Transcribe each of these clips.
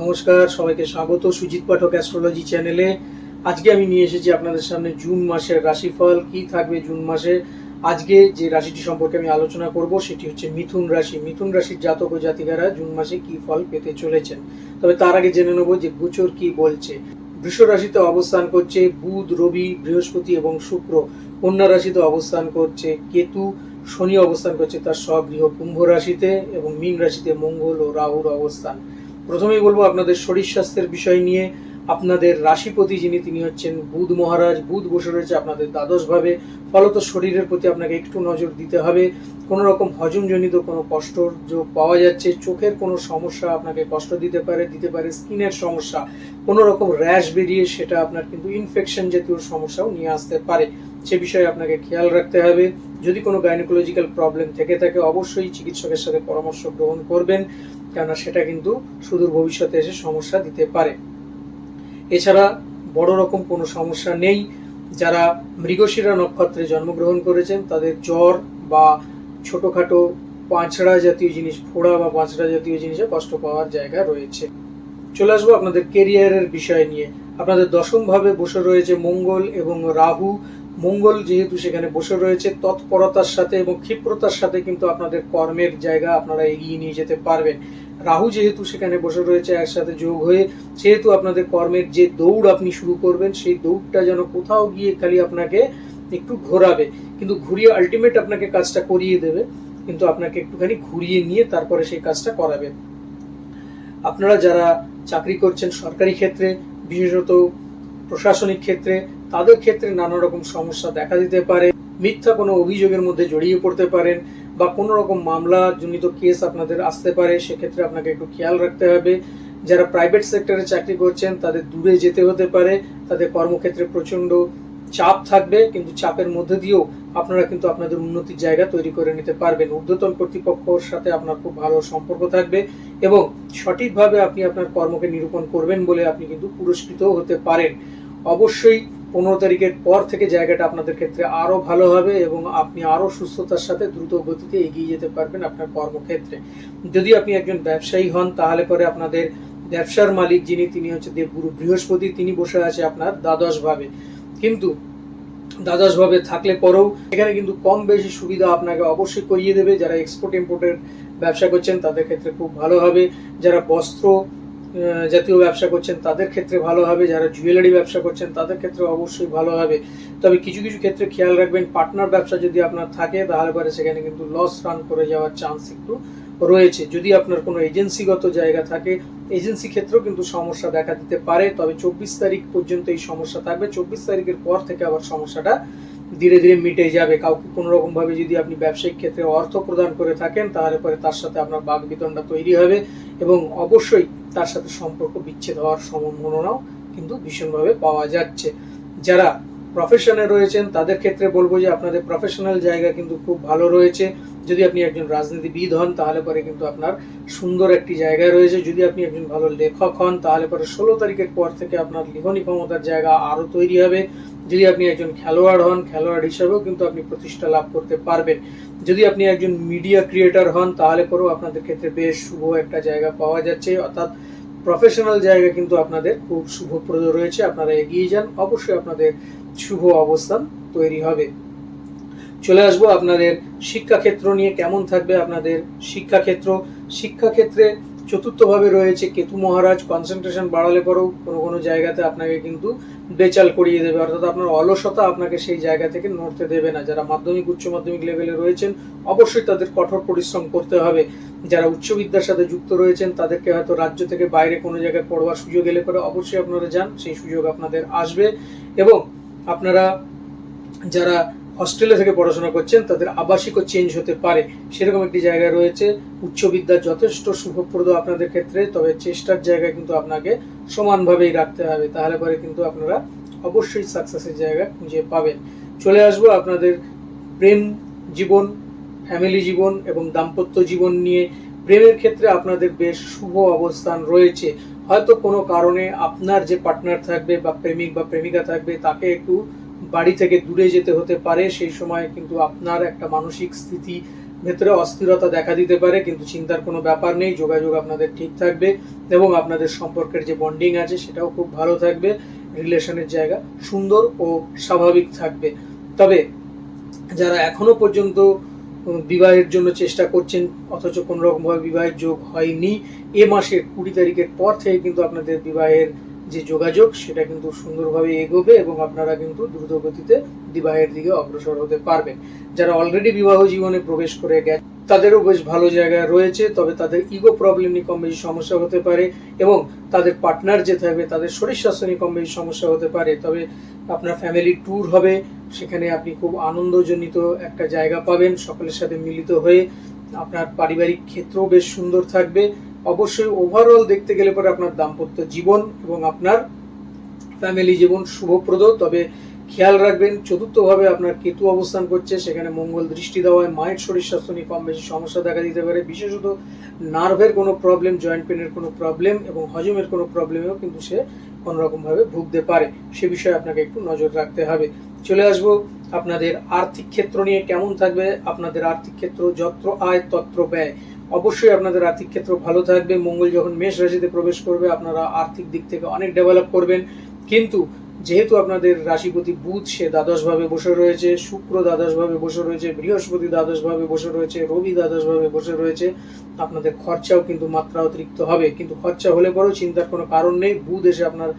নমস্কার, সবাইকে স্বাগত সুজিত পাঠক অ্যাস্ট্রোলজি চ্যানেলে আজকে আমি নিয়ে এসেছি আপনাদের সামনে জুন মাসের রাশিফল। কি থাকবে জুন মাসে? আজকে যে রাশিটি সম্পর্কে আমি আলোচনা করব সেটি হচ্ছে মিথুন রাশি। মিথুন রাশির জাতক ও জাতিকারা জুন মাসে কি ফল পেতে চলেছেন? তবে তার আগে জেনে নেব যে গোচর কি বলছে। বৃষ রাশিতে অবস্থান করছে বুধ, রবি, বৃহস্পতি এবং শুক্র। কন্যা রাশিতে অবস্থান করছে কেতু। শনি অবস্থান করছে তার স্বগৃহ কুম্ভ রাশিতে এবং মীন রাশিতে মঙ্গল ও রাহুর অবস্থান। প্রথমেই বলব আপনাদের শরীর স্বাস্থ্যের বিষয় নিয়ে। আপনাদের রাশিপতি যিনি, তিনি হচ্ছেন বুধ মহারাজ। বুধ বসে রয়েছে আপনাদের দ্বাদশভাবে। ফলত শরীরের প্রতি আপনাকে একটু নজর দিতে হবে। কোনো রকম হজমজনিত কোনো কষ্ট যোগ পাওয়া যাচ্ছে। চোখের কোনো সমস্যা আপনাকে কষ্ট দিতে পারে দিতে পারে স্কিনের সমস্যা। কোনো রকম র্যাশ বেরিয়ে সেটা আপনার কিন্তু ইনফেকশন জাতীয় সমস্যাও নিয়ে আসতে পারে। সে বিষয়ে আপনাকে খেয়াল রাখতে হবে। যদি কোনো গাইনোকোলজিক্যাল প্রবলেম থেকে থাকে, অবশ্যই চিকিৎসকের সাথে পরামর্শ গ্রহণ করবেন, কেননা সেটা কিন্তু সুদূর ভবিষ্যতে এসে সমস্যা দিতে পারে। এছাড়া বড় রকম কোনো সমস্যা নেই। যারা মৃগশিরা নক্ষত্রে জন্মগ্রহণ করেছেন, তাদের জ্বর বা ছোটোখাটো পাঁচড়া জাতীয় জিনিস, ফোড়া বা পাঁচড়া জাতীয় জিনিসে কষ্ট পাওয়ার জায়গা রয়েছে। চলে আসব আপনাদের কেরিয়ারের বিষয় নিয়ে। আপনাদের দশম ভাবে বসে রয়েছে মঙ্গল এবং রাহু। মঙ্গল যেহেতু সেখানে বসে রয়েছে, তৎপরতার সাথে এবং ক্ষিপ্রতার সাথে কিন্তু আপনাদের কর্মের জায়গা আপনারা এগিয়ে নিয়ে যেতে পারবেন। রাহু যেহেতু সেখানে বসে রয়েছে, একসাথে যোগ হয়ে সেহেতু আপনাদের কর্মের যে দৌড় আপনি শুরু করবেন, সেই দৌড়টা যেন কোথাও গিয়ে খালি আপনাকে একটু ঘোরাবে। কিন্তু ঘুরিয়ে আলটিমেট আপনাকে কাজটা করিয়ে দেবে, কিন্তু আপনাকে একটুখানি ঘুরিয়ে নিয়ে তারপরে সেই কাজটা করাবে। আপনারা যারা চাকরি করছেন সরকারি ক্ষেত্রে, বিশেষত প্রশাসনিক ক্ষেত্রে তাদের ক্ষেত্রে নানা রকম সমস্যা দেখা দিতে পারে, মিথ্যা কোনো অভিযোগের মধ্যে জড়িয়ে পড়তে পারেন বা কোনো রকম মামলা জনিত কেস আপনাদের আসতে পারে, সেক্ষেত্রে আপনাকে একটু খেয়াল রাখতে হবে। যারা প্রাইভেট সেক্টরে চাকরি করছেন, তাদের দূরে যেতে হতে পারে, তাদের কর্মক্ষেত্রে প্রচণ্ড চাপ থাকবে, কিন্তু চাপের মধ্যে দিয়েও আপনারা কিন্তু আপনাদের উন্নতির জায়গা তৈরি করে নিতে পারবেন। ঊর্ধ্বতন কর্তৃপক্ষর সাথে আপনার খুব ভালো সম্পর্ক থাকবে এবং সঠিকভাবে আপনি আপনার কর্মকে নিরূপণ করবেন বলে আপনি কিন্তু পুরস্কৃত হতে পারেন। অবশ্যই পনেরো তারিখের পর থেকে জায়গাটা আপনাদের ক্ষেত্রে আরও ভালো হবে এবং আপনি আরও সুস্থতার সাথে দ্রুত গতিতে এগিয়ে যেতে পারবেন আপনার কর্মক্ষেত্রে। যদি আপনি একজন ব্যবসায়ী হন, তাহলে পরে আপনাদের ব্যবসার মালিক যিনি, তিনি হচ্ছে দেবগুরু বৃহস্পতি, তিনি বসে আছে আপনার দ্বাদশ ভাবে কিন্তু দ্বাদশ ভাবে থাকলে পরেও এখানে কিন্তু কম বেশি সুবিধা আপনাকে অবশ্যই করিয়ে দেবে। যারা এক্সপোর্ট ইম্পোর্টের ব্যবসা করছেন, তাদের ক্ষেত্রে খুব ভালো হবে। যারা বস্ত্র জাতীয় ব্যবসা করছেন, তাদের ক্ষেত্রে ভালো হবে। যারা জুয়েলারি ব্যবসা করছেন, তাদের ক্ষেত্রে অবশ্যই ভালো হবে। তবে কিছু কিছু ক্ষেত্রে খেয়াল রাখবেন পার্টনার ব্যবসা যদি আপনার থাকে, তাহলে পরে সেখানে কিন্তু লস রান করে যাওয়ার চান্স একটু রয়েছে। যদি আপনার কোনো এজেন্সিগত জায়গা থাকে এজেন্সি ক্ষেত্রেও কিন্তু সমস্যা দেখা দিতে পারে। তবে চব্বিশ তারিখ পর্যন্ত এই সমস্যা থাকবে। চব্বিশ তারিখের পর থেকে আবার সমস্যাটা ধীরে ধীরে মিটে যাবে। কাউকে কোনো রকম ভাবে যদি আপনি ব্যবসায়িক ক্ষেত্রে অর্থ প্রদান করে থাকেন, তাহলে পরে তার সাথে আপনার বাঘ বিতণ্ডা তৈরি হবে এবং অবশ্যই তার সাথে সম্পর্ক বিচ্ছেদ হওয়ার সম্ভাবনাও কিন্তু ভীষণভাবে পাওয়া যাচ্ছে। যারা প্রফেশনে রয়েছেন, তাদের ক্ষেত্রে বলব যে আপনাদের প্রফেশনাল জায়গা কিন্তু খুব ভালো রয়েছে। যদি আপনি একজন রাজনীতিবিদ হন, তাহলে পরে কিন্তু আপনার সুন্দর একটি জায়গায় রয়েছে। যদি আপনি একজন ভালো লেখক হন, তাহলে পরে ষোলো তারিখের পর থেকে আপনার লিখনী ক্ষমতার জায়গা আরও তৈরি হবে। যদি আপনি একজন খেলোয়াড় হন, খেলোয়াড় হিসেবেও কিন্তু আপনি প্রতিষ্ঠা লাভ করতে পারবেন। যদি আপনি একজন মিডিয়া ক্রিয়েটার হন, তাহলে পরেও আপনাদের ক্ষেত্রে বেশ শুভ একটা জায়গা পাওয়া যাচ্ছে। অর্থাৎ প্রফেশনাল জায়গা কিন্তু আপনাদের খুব শুভপ্রদ রয়েছে। আপনারা এগিয়ে যান, অবশ্যই আপনাদের শুভ অবস্থান তৈরি হবে। চলে আসব আপনাদের শিক্ষাক্ষেত্র নিয়ে, কেমন থাকবে আপনাদের শিক্ষাক্ষেত্র? শিক্ষাক্ষেত্রে চতুর্থভাবে রয়েছে কেতু মহারাজ কনসেন্ট্রেশন বাড়ালে পরেও কোনো কোনো জায়গাতে আপনাকে কিন্তু বেচাল করিয়ে দেবে। অর্থাৎ আপনার অলসতা আপনাকে সেই জায়গা থেকে নড়তে দেবে না। যারা মাধ্যমিক, উচ্চ মাধ্যমিক লেভেলে রয়েছেন, অবশ্যই তাদের কঠোর পরিশ্রম করতে হবে। যারা উচ্চ বিদ্যার সাথে যুক্ত রয়েছেন, তাদেরকে হয়তো রাজ্য থেকে বাইরে কোনো জায়গায় পড়বার সুযোগ এলে পরে অবশ্যই আপনারা যান। সেই সুযোগ আপনাদের আসবে। এবং আপনারা যারা হস্টেলে থেকে পড়াশোনা করছেন, তাদের আবাসিকও চেঞ্জ হতে পারে। সেরকম একটি জায়গায় রয়েছে। উচ্চ বিদ্যা যথেষ্ট শুভপ্রদ আপনাদের ক্ষেত্রে, তবে চেষ্টার জায়গায় কিন্তু আপনাকে সমানভাবেই রাখতে হবে। তাহলে পরে কিন্তু আপনারা অবশ্যই সাকসেসের জায়গা খুঁজে পাবেন। চলে আসব আপনাদের প্রেম জীবন ফ্যামিলি জীবন এবং দাম্পত্য জীবন নিয়ে। প্রেমের ক্ষেত্রে আপনাদের বেশ শুভ অবস্থান রয়েছে। হয়তো কোনো কারণে আপনার যে পার্টনার থাকবে বা প্রেমিক বা প্রেমিকা থাকবে, তাকে একটু বাড়ি থেকে দূরে যেতে হতে পারে, সেই সময় কিন্তু আপনার একটা মানসিক স্থিতি, ভেতরে অস্থিরতা দেখা দিতে পারে, কিন্তু চিন্তার কোনো ব্যাপার নেই, যোগাযোগ আপনাদের ঠিক থাকবে এবং আপনাদের সম্পর্কের যে বন্ডিং আছে সেটাও খুব ভালো থাকবে, রিলেশনের জায়গা সুন্দর ও স্বাভাবিক থাকবে। তবে যারা এখনও পর্যন্ত বিবাহের জন্য চেষ্টা করছেন, অথচ কোনো রকমভাবে বিবাহের যোগ হয়নি, এ মাসের কুড়ি তারিখের পর থেকে কিন্তু আপনাদের বিবাহের যে যোগাযোগ, সেটা কিন্তু সুন্দরভাবে এগোবে এবং আপনারা কিন্তু দ্রুত গতিতে বিবাহের দিকে অগ্রসর হতে পারবেন। যারা অলরেডি বিবাহ জীবনে প্রবেশ করে গেছে, তাদেরও বেশ ভালো জায়গায় রয়েছে, তবে তাদের ইগো প্রবলেম নিয়ে কম বেশি সমস্যা হতে পারে এবং তাদের পার্টনার যে থাকবে, তাদের শরীর স্বাস্থ্য নিয়ে কম বেশি সমস্যা হতে পারে। তবে আপনার ফ্যামিলি ট্যুর হবে, সেখানে আপনি খুব আনন্দজনিত একটা জায়গা পাবেন, সকলের সাথে মিলিত হয়ে। আপনার পারিবারিক ক্ষেত্রও বেশ সুন্দর থাকবে। অবশ্যই ওভারঅল দেখতে গেলে পরে আপনার দাম্পত্য জীবন এবং আপনার ফ্যামিলি জীবন শুভপ্রদ। তবে খেয়াল রাখবেন, চতুর্থভাবে আপনার কেতু অবস্থান করছে। সেখানে মঙ্গল দৃষ্টি দেওয়ায় মায়ের শরীর স্বাস্থ্য নিয়ে কম বেশি সমস্যা দেখা দিতে পারে। বিশেষত নার্ভের কোনো প্রবলেম জয়েন্ট পেনের কোনো প্রবলেম এবং হজমের কোনো প্রবলেমেও কিন্তু সে কোনোরকমভাবে ভুগতে পারে। সে বিষয়ে আপনাকে একটু নজর রাখতে হবে। চলে আসব আপনাদের আর্থিক ক্ষেত্র নিয়ে। কেমন থাকবে? আপনাদের আর্থিক ক্ষেত্র, যত্র আয়, তত্র ব্যয়। অবশ্যই আপনাদের আর্থিক ক্ষেত্র ভালো থাকবে। মঙ্গল যখন মেষ রাশিতে প্রবেশ করবে, আপনারা আর্থিক দিক থেকে অনেক ডেভেলপ করবেন। কিন্তু যেহেতু আপনাদের রাশিপতি বুধ, সে দ্বাদশ ভাবে বসে রয়েছে, শুক্র দ্বাদশ ভাবে বসে রয়েছে, বৃহস্পতি দ্বাদশ ভাবে বসে রয়েছে, রবি দ্বাদশ ভাবে বসে রয়েছে, আপনাদের খরচাও কিন্তু মাত্রা অতিরিক্ত হবে। কিন্তু খরচা হলে পরেও চিন্তার কোনো কারণ নেই। বুধ এসে আপনার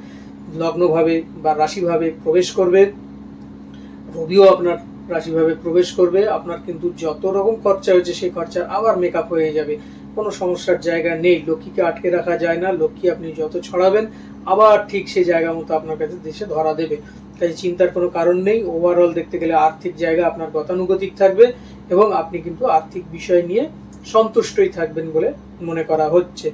লগ্নভাবে বা রাশিভাবে প্রবেশ করবে। রবিও আপনার রাশিভাবে প্রবেশ করবে, আপনার কিন্তু যত রকম খরচা হয়েছে সেই খরচা আবার মেকআপ হয়ে যাবে। কোনো সমস্যার জায়গা নেই, লক্ষ্মীকে আটকে রাখা যায় না, লক্ষ্মী আপনি যত ছড়াবেন, আবার ঠিক সেই জায়গা মতো আপনার কাছে দেশে ধরা দেবে। তাই চিন্তার কোনো কারণ নেই ওভারঅল দেখতে গেলে আর্থিক জায়গা আপনার গতানুগতিক থাকবে এবং আপনি কিন্তু আর্থিক বিষয় নিয়ে সন্তুষ্টই থাকবেন বলে মনে করা হচ্ছে।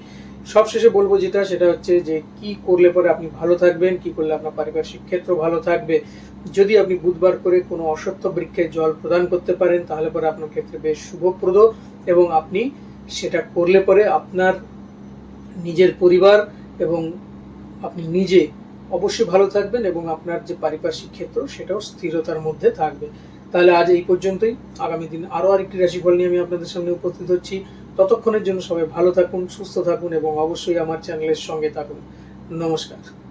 সবশেষে বলব যেটা, সেটা হচ্ছে যে কি করলে পরে আপনি ভালো থাকবেন, কি করলে আপনার পারিপার্শ্বিক ক্ষেত্র ভালো থাকবে। যদি আপনি বুধবার করে কোনো অসত্য বৃক্ষে জল প্রদান করতে পারেন, তাহলে পরে আপনার ক্ষেত্রে বেশ শুভপ্রদ এবং আপনি সেটা করলে পরে আপনার নিজের পরিবার এবং আপনি নিজে অবশ্যই ভালো থাকবেন এবং আপনার যে পারিপার্শ্বিক ক্ষেত্র, সেটাও স্থিরতার মধ্যে থাকবে। তাহলে আজ এই পর্যন্তই। আগামী দিন আরও আরেকটি রাশিফল নিয়ে আমি আপনাদের সামনে উপস্থিত হচ্ছি। ততক্ষণের জন্য সবাই ভালো থাকুন সুস্থ থাকুন এবং অবশ্যই আমার চ্যানেলের সঙ্গে থাকুন। নমস্কার।